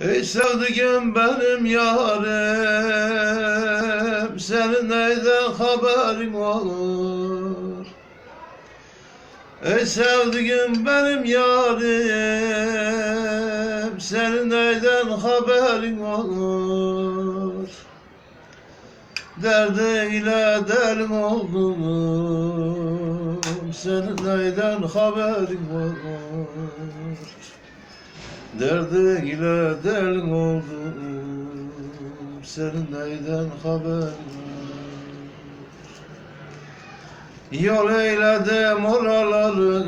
Ey sevdiğim benim yarim Senin neyden haberin olur? Ey sevdiğim benim yarim Senin neyden haberin olur? Derdiyle derin oldum Senin neyden haberin olur Derdiyle derin oldum Senin neyden haberin Yol eyledim oraları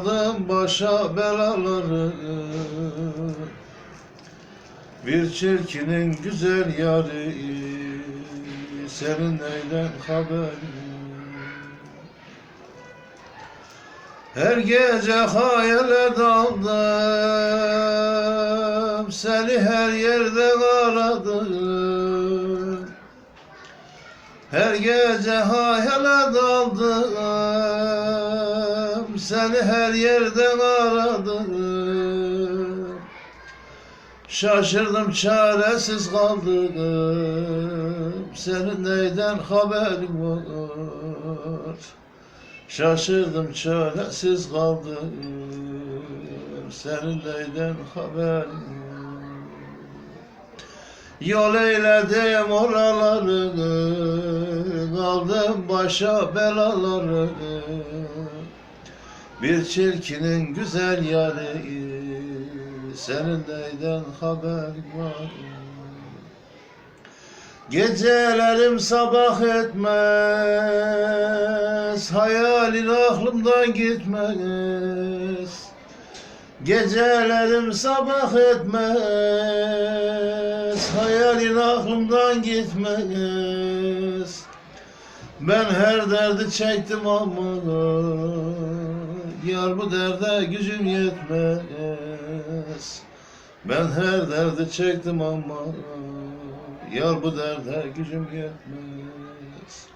Kaldım başa belaları. Bir çirkinin güzel yarı. Senin neyden haberin Her gece hayale daldım Seni her yerde aradım. Her gece hayale daldım Seni her yerde aradım. Şaşırdım çaresiz kaldım Senin neyden haberin var Şaşırdım çaresiz kaldım. Senin neyden haberin? Yol eyledim oraları Kaldım başa belaları. Bir çirkinin güzel yarı Senin neyden haberin var Gecelerim sabah etmez Hayalin aklımdan gitmez. Gecelerim sabah etmez Hayalin aklımdan gitmez. Ben her derdi çektim ama Yar bu derde gücüm yetmez. Ben her derdi çektim ama Yar bu derde gücüm yetmez.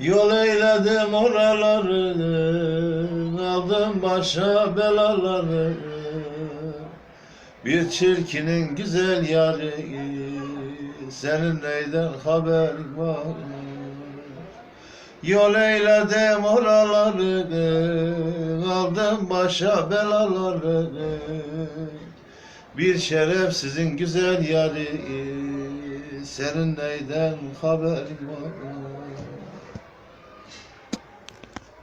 Yol eyledim oraları Aldım başa belaları. Bir çirkinin güzel yarı Senin neyden haberin var? Yol eyledim oraları Aldım başa belaları Bir şerefsizin güzel yarı Senin neyden haberin var